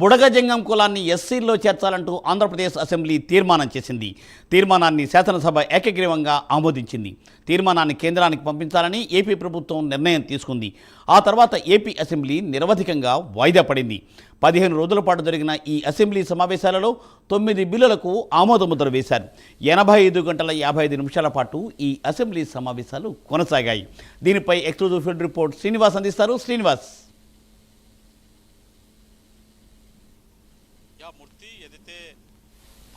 బుడగజంగం కులాన్ని ఎస్సీల్లో చేర్చాలంటూ ఆంధ్రప్రదేశ్ అసెంబ్లీ తీర్మానం చేసింది. తీర్మానాన్ని శాసనసభ ఏకగ్రీవంగా ఆమోదించింది. తీర్మానాన్ని కేంద్రానికి పంపించాలని ఏపీ ప్రభుత్వం నిర్ణయం తీసుకుంది. ఆ తర్వాత ఏపీ అసెంబ్లీ నిరవధికంగా వాయిదా పడింది. పదిహేను రోజుల పాటు జరిగిన ఈ అసెంబ్లీ సమావేశాలలో తొమ్మిది బిల్లులకు ఆమోదముద్ర వేశారు. ఎనభై ఐదు గంటల యాభై ఐదు నిమిషాల పాటు ఈ అసెంబ్లీ సమావేశాలు కొనసాగాయి. దీనిపై ఎక్స్క్లూజివ్ ఫీల్డ్ రిపోర్ట్ శ్రీనివాస్ అందిస్తారు. శ్రీనివాస్ యా మూర్తి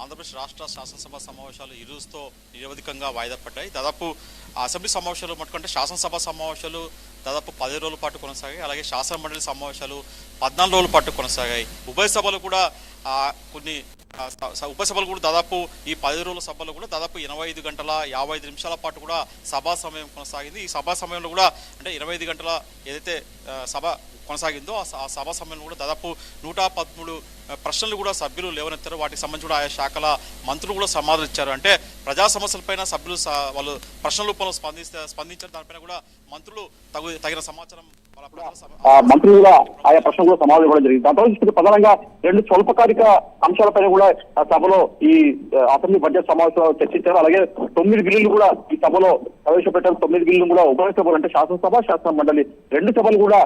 ఆంధ్రప్రదేశ్ రాష్ట్ర శాసనసభ సమావేశాలు ఈ రోజుతో నిరవధికంగా వాయిదా పడ్డాయి. దాదాపు అసెంబ్లీ సమావేశాలు మట్టుకంటే శాసనసభ సమావేశాలు దాదాపు పది రోజుల పాటు కొనసాగాయి. అలాగే శాసన మండలి సమావేశాలు పద్నాలుగు రోజుల పాటు కొనసాగాయి. ఉభయ సభలు కూడా కొన్ని స- ఉప సభలు కూడా దాదాపు ఈ పది రోజుల సభలు కూడా దాదాపు ఇరవై ఐదు గంటల యాభై ఐదు నిమిషాల పాటు కూడా సభా సమయం కొనసాగింది. ఈ సభా సమయంలో కూడా అంటే ఇరవై ఐదు గంటల ఏదైతే సభ కొనసాగిందో ఆ సభా సమయంలో కూడా దాదాపు నూట పదమూడు ప్రశ్నలు కూడా సభ్యులు లేవనెత్తారు. వాటికి సంబంధించి కూడా ఆయా శాఖల మంత్రులు కూడా సమాధానం ఇచ్చారు. అంటే ప్రజా సమస్యలపైన సభ్యులు స- వాళ్ళు ప్రశ్నల రూపంలో స్పందిస్తే స్పందించారు. దానిపైన కూడా మంత్రులు తగు తగిన సమాచారం ఆ మంత్రులు కూడా ఆయా ప్రశ్న కూడా సమాధానం ఇవ్వడం జరిగింది. దాంతో ప్రధానంగా రెండు స్వల్పకాలిక అంశాలపైన కూడా ఆ సభలో ఈ అసెంబ్లీ బడ్జెట్ సమావేశంలో చర్చించారు. అలాగే తొమ్మిది బిల్లులు కూడా ఈ సభలో ప్రవేశపెట్టారు. తొమ్మిది బిల్లులు కూడా ఉభయ సభలు అంటే శాసనసభ శాసన మండలి రెండు సభలు కూడా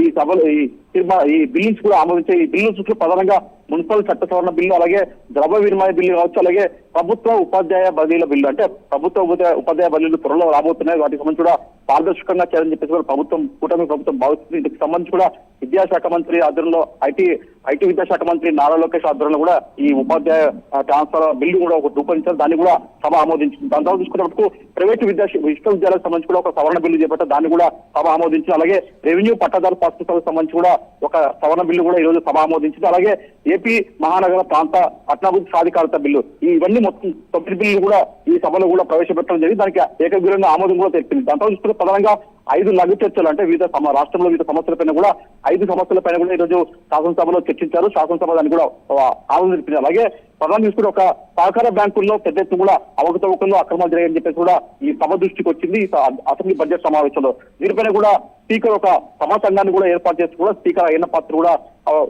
ఈ సభలు ఈ తీర్మా ఈ బిల్లుస్ కూడా ఆమోదించే ఈ బిల్లు చుట్టూ ప్రధానంగా మున్సిపల్ చట్ట సవరణ బిల్లు అలాగే ద్రవ్య వినిమయ బిల్లు కావచ్చు అలాగే ప్రభుత్వ ఉపాధ్యాయ బదిలీల బిల్లు. అంటే ప్రభుత్వ ఉపాధ్యాయ ఉపాధ్యాయ బదిలీలు త్వరలో రాబోతున్నాయి. వాటికి సంబంధించి కూడా పారదర్శకంగా చేయాలని చెప్పేసి కూడా ప్రభుత్వం కూటమి ప్రభుత్వం భావిస్తుంది. ఇందుకు సంబంధించి కూడా విద్యాశాఖ మంత్రి ఆధ్వర్యంలో ఐటీ ఐటీ విద్యాశాఖ మంత్రి నారా లోకేష్ ఆధ్వర్యంలో కూడా ఈ ఉపాధ్యాయ ట్రాన్స్ఫర్ బిల్లు కూడా ఒకటి రూపొందించారు. దాన్ని కూడా సభ ఆమోదించింది. దాని తర్వాత చూసుకున్నప్పుడు ప్రైవేటు విద్యా విశ్వవిద్యాలయాలకు సంబంధించి కూడా ఒక సవరణ బిల్లు చేపట్టారు. దాన్ని కూడా సభ ఆమోదించింది. అలాగే రెవెన్యూ పట్టాదారు పాస్పులకు సంబంధించి కూడా ఒక సవరణ బిల్లు కూడా ఈ రోజు సభ ఆమోదించింది. అలాగే ఏపీ మహానగర ప్రాంత పట్టణాభివృద్ధి సాధికారత బిల్లు. ఇవన్నీ మొత్తం తొమ్మిది బిల్లు కూడా ఈ సభలో కూడా ప్రవేశపెట్టడం జరిగింది. దానికి ఏకగ్రీవంగా ఆమోదం కూడా తెలిపింది. దాంతో చూసుకుంటే ప్రధానంగా ఐదు లఘు చర్చలు అంటే వివిధ రాష్ట్రంలో వివిధ సమస్యలపైన కూడా ఐదు సమస్యలపైన కూడా ఈ రోజు శాసనసభలో చర్చించారు. శాసనసభ దాన్ని కూడా ఆ, ఆమోదం తెలిపింది. అలాగే ప్రధాన చూసుకుంటే ఒక సహకార బ్యాంకుల్లో పెద్ద ఎత్తున కూడా అవకతవకల్లో అక్రమాలు జరిగాయని చెప్పేసి కూడా ఈ సభ దృష్టికి వచ్చింది. ఈ అసెంబ్లీ బడ్జెట్ సమావేశంలో. దీనిపైన కూడా స్పీకర్ ఒక సమాసంఘాన్ని కూడా ఏర్పాటు చేసి కూడా స్పీకర్ అయిన పాత్ర కూడా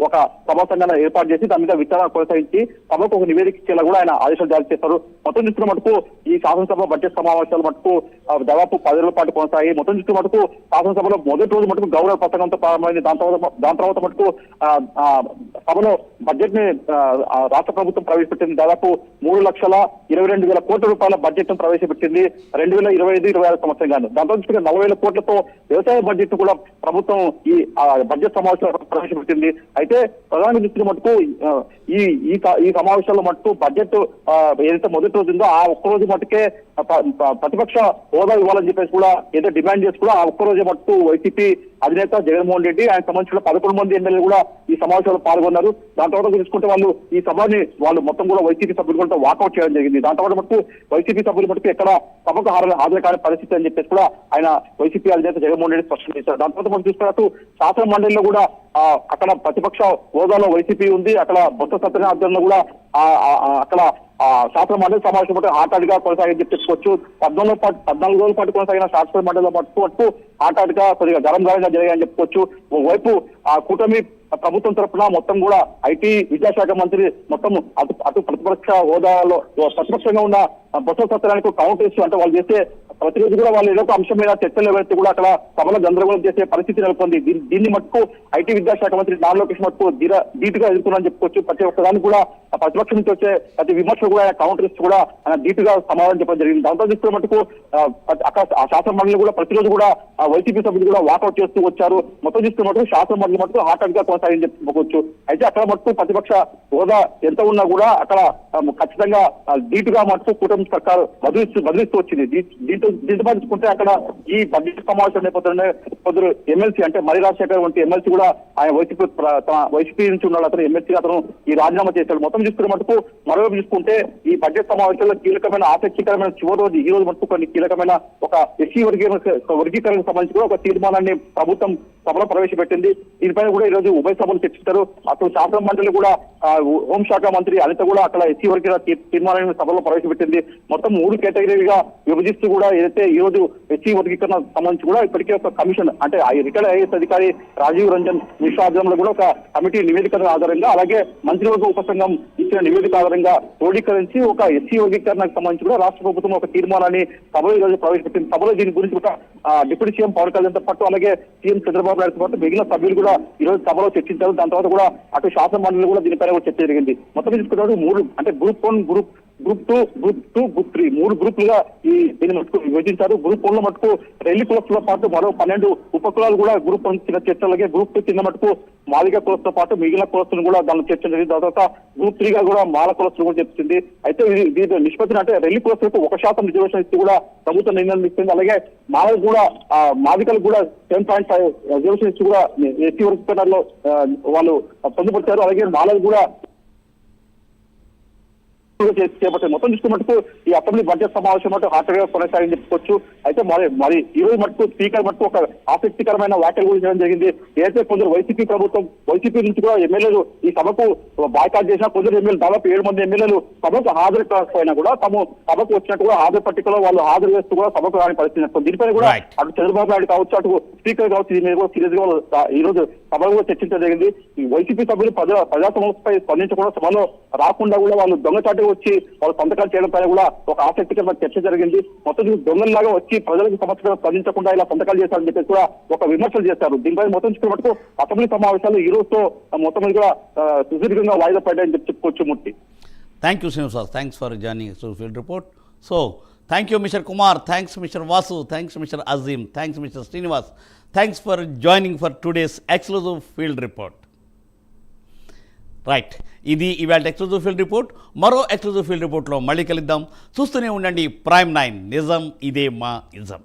ఒక సభా సంఘాన్ని ఏర్పాటు చేసి దాని మీద విచారణ కొనసాగించి సభకు ఒక నివేదిక ఇచ్చేలా కూడా ఆయన ఆదేశాలు జారీ చేశారు. మొత్తం చూస్తున్న మటుకు ఈ శాసనసభ బడ్జెట్ సమావేశాల మటుకు ఆ, దాదాపు పది రోజుల పాటు కొనసాగి మొత్తం చూస్తున్న మటుకు శాసనసభలో మొదటి రోజు మటుకు గౌరవ పథకంతో ప్రారంభమైంది. దాని తర్వాత దాని తర్వాత మటుకు సభలో బడ్జెట్ని రాష్ట్ర ప్రభుత్వం ప్రవేశపెట్టింది. దాదాపు మూడు లక్షల ఇరవై రెండు వేల కోట్ల రూపాయల బడ్జెట్ను ప్రవేశపెట్టింది. రెండు వేల ఇరవై ఐదు ఇరవై ఆరు సంవత్సరం గాను. దాంతో చూసుకుంటే నలభై వేల కోట్లతో వ్యవసాయ బడ్జెట్ కూడా ప్రభుత్వం ఈ బడ్జెట్ సమావేశంలో ప్రవేశపెట్టింది. అయితే ప్రధాన దృష్టిని మటుకు ఈ ఈ ఈ సమావేశంలో మటుకు బడ్జెట్ ఏదైతే మొదటి రోజు ఉందో ఆ ఒక్క రోజు మటుకే ప్రతిపక్ష హోదా ఇవ్వాలని చెప్పేసి కూడా ఏదో డిమాండ్ చేసి కూడా ఆ ఒక్క రోజే మటుకు వైసీపీ అధినేత జగన్మోహన్ రెడ్డి ఆయన సంబంధించిన పదకొండు మంది ఎమ్మెల్యేలు కూడా ఈ సమావేశంలో పాల్గొన్నారు. దాని తర్వాత చూసుకుంటే వాళ్ళు ఈ సభని వాళ్ళు మొత్తం కూడా వైసీపీ సభ్యులు కూడా వాకౌట్ చేయడం జరిగింది. దాని తర్వాత మటుకు వైసీపీ సభ్యులు మటుకు ఎక్కడ సభకు హాజరు హాజరు కాని పరిస్థితి అని చెప్పేసి కూడా ఆయన వైసీపీ అధినేత జగన్మోహన్ రెడ్డి స్పష్టం చేశారు. దాని తర్వాత మనం చూసుకున్నట్టు శాసన మండలిలో కూడా అక్కడ ప్రతిపక్ష హోదాలో వైసీపీ ఉంది. అక్కడ బొత్స సత్యనారాయణ కూడా అక్కడ ఆ శాసన మండలి సమావేశం పట్టు ఆటాడిగా కొనసాగి చెప్పుకోవచ్చు పద్నాలుగు పాటు పద్నాలుగు రోజుల పాటు కొనసాగిన శాసన మండలిలో పట్టు మటుకు ఆటాడిగా కొద్దిగా గరం గరంగా జరిగాయని చెప్పుకోవచ్చు ఓవైపు ఆ కూటమి ప్రభుత్వం తరఫున మొత్తం కూడా ఐటీ విద్యాశాఖ మంత్రి మొత్తం అటు అటు ప్రతిపక్ష హోదాలో ప్రతిపక్షంగా ఉన్న బొత్స సత్రానికి కౌంటర్స్ అంటే వాళ్ళు చేసే ప్రతిరోజు కూడా వాళ్ళు ఏదో ఒక అంశం మీద చర్చలు ఎవరైతే కూడా అక్కడ సభలో గందరగోళం చేసే పరిస్థితి నెలకొంది. దీన్ని- మట్టుకు మటుకు ఐటీ విద్యాశాఖ మంత్రి నారా లోకేష్ మటుకు ధీర ధీటుగా ఎదుర్కొన్నారని చెప్పుకోవచ్చు. ప్రతి ఒక్కదాన్ని కూడా ప్రతిపక్షం నుంచి వచ్చే ప్రతి విమర్శలు కూడా ఆయన కౌంటర్ ఇస్తూ కూడా ఆయన ధీటుగా సమాధానం చెప్పడం జరిగింది. దాంతో చూస్తే మటుకు ఆ, అక్కడ ఆ శాసన మండలి కూడా ప్రతిరోజు కూడా వైసీపీ సభ్యులు కూడా వాకౌట్ చేస్తూ వచ్చారు. మొత్తం చూస్తే మటుకు శాసన మండలి మటుకు హాట్గా కొనసాగింది. చెప్పుకోవచ్చు అయితే అక్కడ మటుకు ప్రతిపక్ష హోదా ఎంత ఉన్నా కూడా అక్కడ ఖచ్చితంగా ఆ, ధీటుగా మటుకు కూటమి సర్కారు బదిలిస్తూ బదిలిస్తూ వచ్చింది. దీంతో దీంతో అక్కడ ఈ బడ్జెట్ సమావేశం నేపథ్యంలో కొందరు ఎమ్మెల్సీ అంటే మరి రాజశేఖర్ వంటి ఎమ్మెల్సీ కూడా ఆయన వైసీపీ తన వైసీపీ నుంచి ఉన్నాడు అతను ఎమ్మెల్సీ అతను ఈ రాజీనామా చేశాడు. మొత్తం చూసుకునే మటుకు మరోవైపు చూసుకుంటే ఈ బడ్జెట్ సమావేశంలో కీలకమైన ఆసక్తికరమైన చివరి రోజు ఈ రోజు మటుకు కొన్ని కీలకమైన ఒక ఎస్సీ వర్గీకరణ వర్గీకరణకు సంబంధించి కూడా ఒక తీర్మానాన్ని ప్రభుత్వం సభలో ప్రవేశపెట్టింది. దీనిపైన కూడా ఈ రోజు ఉభయ సభలు చర్చిస్తారు అసలు శాసన మండలి కూడా హోంశాఖ మంత్రి అనిత కూడా అక్కడ ఎస్సీ వర్గ తీర్మానాన్ని సభలో ప్రవేశపెట్టింది. మొత్తం మూడు కేటగిరీగా విభజిస్తూ కూడా ఏదైతే ఈ రోజు ఎస్సీ వర్గీకరణ సంబంధించి కూడా ఇప్పటికే ఒక కమిషన్ అంటే రిటైర్డ్ ఐఏఎస్ అధికారి రాజీవ్ రంజన్ మిశ్రా ఆధ్వర్యంలో కూడా ఒక కమిటీ నివేదిక ఆధారంగా అలాగే మంత్రివర్గ ఉపసంఘం ఇచ్చిన నివేదిక ఆధారంగా క్రోడీకరించి ఒక ఎస్సీ వర్గీకరణకు సంబంధించి కూడా రాష్ట్ర ప్రభుత్వం ఒక తీర్మానాన్ని సభలో ఈ రోజు ప్రవేశపెట్టింది. సభలో దీని గురించి ఒక డిప్యూటీ సీఎం పవన్ కళ్యాణ్తో పాటు అలాగే సీఎం చంద్రబాబు నాయుడుతో పాటు మిగిలిన సభ్యులు కూడా ఈ రోజు సభలో చర్చించారు దాని తర్వాత కూడా అటు శాసన మండలి కూడా దీనిపైన కూడా చర్చ జరిగింది. మొత్తం తీసుకున్నప్పుడు మూడు అంటే group one group group two group two group three మూడు గ్రూపులుగా ఈ దీన్ని మటుకు విభజించారు. గ్రూప్ వన్లో మటుకు రెండు కులస్తులతో పాటు మరో పన్నెండు ఉపకులాలు కూడా గ్రూప్ వన్ కింద చర్చ అలాగే గ్రూప్ టూ కింద మటుకు మాదిగ కులస్తో పాటు మిగిలిన కులస్తులను కూడా దానిలో చర్చ జరిగింది. తర్వాత గ్రూప్ త్రీగా కూడా మాల కులస్తులు కూడా చెప్తుంది అయితే ఇది- దీని నిష్పత్తిని అంటే రెల్లి కులస్తులకు ఒక శాతం రిజర్వేషన్ ఇచ్చి కూడా ప్రభుత్వం నిర్ణయం ఇస్తుంది అలాగే మాలకు కూడా ఆ, కూడా సెవెన్ పాయింట్ ఫైవ్ రిజర్వేషన్ ఇచ్చి కూడా ఎస్టీ వర్గీకరణలో వాళ్ళు పొందుపరిచారు. అలాగే మాలకు కూడా చేపట్టారు మొత్తం చూసుకున్న మటుకు ఈ అసెంబ్లీ బడ్జెట్ సమావేశం మటు హాట్గా కొనసాగని చెప్పుకోవచ్చు అయితే మరి మరి ఈ రోజు మటుకు స్పీకర్ మటుకు ఒక ఆసక్తికరమైన వ్యాఖ్యలు కూడా చేయడం జరిగింది ఏదైతే కొందరు వైసీపీ ప్రభుత్వం వైసీపీ నుంచి కూడా ఎమ్మెల్యేలు ఈ సభకు బాయ్కాట్ చేసిన కొందరు ఎమ్మెల్యేలు దాదాపు ఏడు మంది ఎమ్మెల్యేలు సభకు హాజరు కాకపోయినా కూడా తాము సభకు వచ్చినట్టు కూడా హాజరు పట్టికలో వాళ్ళు హాజరు చేస్తూ కూడా సభకు రాని పరిస్థితి. దీనిపైన కూడా. అటు చంద్రబాబు నాయుడు కావచ్చు అటు స్పీకర్ కావచ్చు దీని మీద కూడా సీరియస్గా ఈ రోజు సభలో కూడా చర్చించడం జరిగింది. ఈ వైసీపీ సభ్యులు ప్రజా ప్రజా సమస్యపై స్పందించకుండా సభలో రాకుండా కూడా వాళ్ళు దొంగచాటు వచ్చి వాళ్ళు సంతకాలు చేయడం పైన కూడా ఒక ఆసక్తికరమైన చర్చ జరిగింది. మొత్తం దొంగల్లాగా వచ్చి ప్రజలకు సమస్యలు స్పందించకుండా ఇలా సంతకాలు చేశారని చెప్పేసి కూడా ఒక విమర్శలు చేశారు. దీనిపై మొత్తం చూసుకున్న మటుకు అసెంబ్లీ సమావేశాలు ఈ రోజుతో మొత్తం మీద కూడా సుదీర్ఘంగా వాయిదా పడ్డాయని చెప్పి చెప్పుకోవచ్చు Murthy. Thank you Srinivas thanks for joining so field report so thank you Mr Kumar thanks Mr Vasu thanks Mr Azeem thanks Mr Srinivas thanks for joining for today's exclusive field report right ఇది ఇవాళ exclusive field report మరో exclusive field రిపోర్ట్లో మళ్ళీ కలుద్దాం. చూస్తూనే ఉండండి. Prime nine నిజం ఇదే మా నిజం.